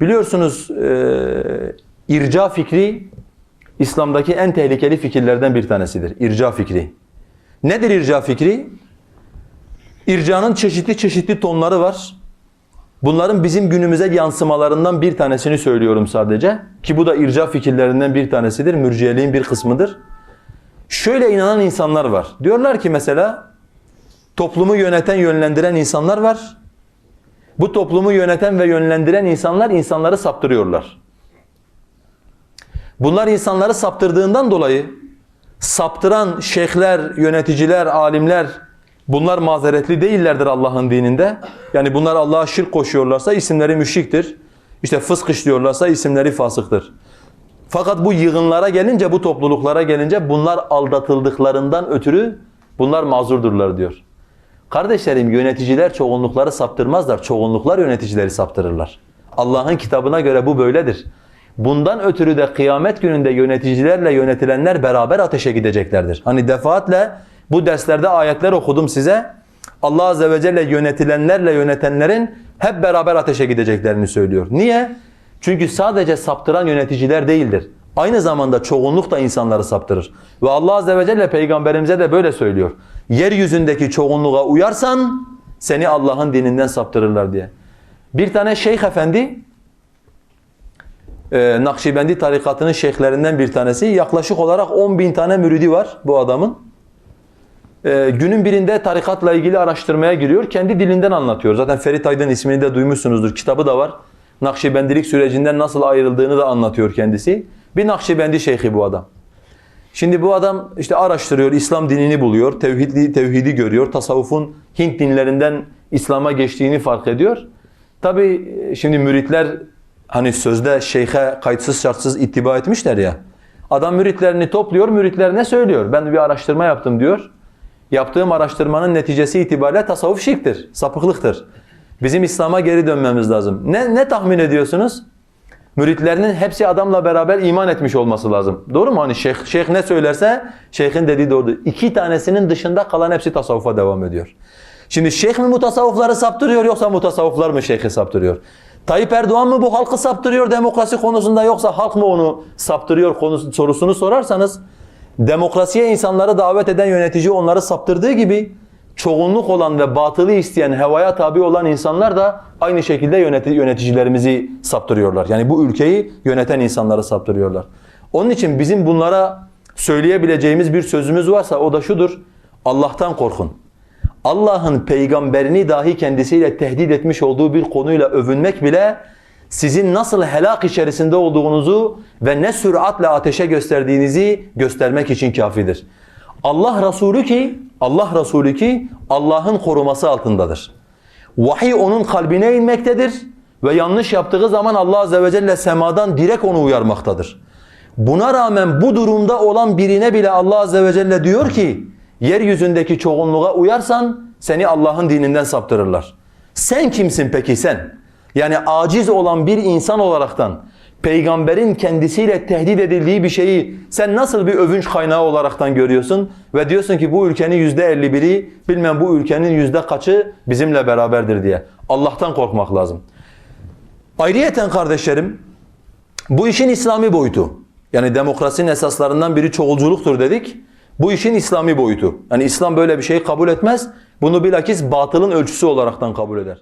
Biliyorsunuz e, irca fikri İslam'daki en tehlikeli fikirlerden bir tanesidir. İrca fikri. Nedir irca fikri? İrcanın çeşitli çeşitli tonları var. Bunların bizim günümüze yansımalarından bir tanesini söylüyorum sadece. Ki bu da irca fikirlerinden bir tanesidir. Mürciyeliğin bir kısmıdır. Şöyle inanan insanlar var. Diyorlar ki mesela toplumu yöneten, yönlendiren insanlar var. Bu toplumu yöneten ve yönlendiren insanlar insanları saptırıyorlar. Bunlar insanları saptırdığından dolayı saptıran şeyhler, yöneticiler, alimler bunlar mazeretli değillerdir Allah'ın dininde. Yani bunlar Allah'a şirk koşuyorlarsa isimleri müşriktir. İşte fısk işliyorlarsa isimleri fasıktır. Fakat bu yığınlara gelince, bu topluluklara gelince bunlar aldatıldıklarından ötürü bunlar mazurdurlar diyor. Kardeşlerim yöneticiler çoğunlukları saptırmazlar. Çoğunluklar yöneticileri saptırırlar. Allah'ın kitabına göre bu böyledir. Bundan ötürü de kıyamet gününde yöneticilerle yönetilenler beraber ateşe gideceklerdir. Hani defaatle bu derslerde ayetler okudum size. Allah Azze ve Celle yönetilenlerle yönetenlerin hep beraber ateşe gideceklerini söylüyor. Niye? Çünkü sadece saptıran yöneticiler değildir. Aynı zamanda çoğunluk da insanları saptırır. Ve Allah Azze ve Celle peygamberimize de böyle söylüyor. Yeryüzündeki çoğunluğa uyarsan seni Allah'ın dininden saptırırlar diye. Bir tane şeyh efendi e, Nakşibendi tarikatının şeyhlerinden bir tanesi. Yaklaşık olarak 10 bin tane müridi var bu adamın. E, günün birinde tarikatla ilgili araştırmaya giriyor. Kendi dilinden anlatıyor. Zaten Ferit Aydın ismini de duymuşsunuzdur. Kitabı da var. Nakşibendilik sürecinden nasıl ayrıldığını da anlatıyor kendisi. Bir Nakşibendi şeyhi bu adam. Şimdi bu adam işte araştırıyor, İslam dinini buluyor, tevhidi, tevhidi görüyor, tasavvufun Hint dinlerinden İslam'a geçtiğini fark ediyor. Tabi şimdi müritler hani sözde şeyhe kayıtsız şartsız ittiba etmişler ya. Adam müritlerini topluyor, müritlerine söylüyor. Ben bir araştırma yaptım diyor. Yaptığım araştırmanın neticesi itibariyle tasavvuf şirktir, sapıklıktır. Bizim İslam'a geri dönmemiz lazım. Ne, ne tahmin ediyorsunuz? Müritlerinin hepsi adamla beraber iman etmiş olması lazım. Doğru mu? Hani şeyh, şeyh ne söylerse şeyhin dediği doğrudur. İki tanesinin dışında kalan hepsi tasavvufa devam ediyor. Şimdi şeyh mi mutasavvufları saptırıyor yoksa mutasavvuflar mı şeyhi saptırıyor? Tayyip Erdoğan mı bu halkı saptırıyor demokrasi konusunda yoksa halk mı onu saptırıyor konusu, sorusunu sorarsanız demokrasiye insanları davet eden yönetici onları saptırdığı gibi çoğunluk olan ve batılı isteyen, hevaya tabi olan insanlar da aynı şekilde yöneti, yöneticilerimizi saptırıyorlar. Yani bu ülkeyi yöneten insanları saptırıyorlar. Onun için bizim bunlara söyleyebileceğimiz bir sözümüz varsa o da şudur. Allah'tan korkun. Allah'ın peygamberini dahi kendisiyle tehdit etmiş olduğu bir konuyla övünmek bile sizin nasıl helak içerisinde olduğunuzu ve ne süratle ateşe gösterdiğinizi göstermek için kafidir. Allah Resulü ki Allah Resulü ki Allah'ın koruması altındadır. Vahiy onun kalbine inmektedir ve yanlış yaptığı zaman Allah Azze ve Celle semadan direkt onu uyarmaktadır. Buna rağmen bu durumda olan birine bile Allah Azze ve Celle diyor ki yeryüzündeki çoğunluğa uyarsan seni Allah'ın dininden saptırırlar. Sen kimsin peki sen? Yani aciz olan bir insan olaraktan peygamberin kendisiyle tehdit edildiği bir şeyi sen nasıl bir övünç kaynağı olaraktan görüyorsun ve diyorsun ki bu ülkenin yüzde elli biri bilmem bu ülkenin yüzde kaçı bizimle beraberdir diye. Allah'tan korkmak lazım. Ayrıyeten kardeşlerim bu işin İslami boyutu. Yani demokrasinin esaslarından biri çoğulculuktur dedik. Bu işin İslami boyutu. Yani İslam böyle bir şeyi kabul etmez. Bunu bilakis batılın ölçüsü olaraktan kabul eder.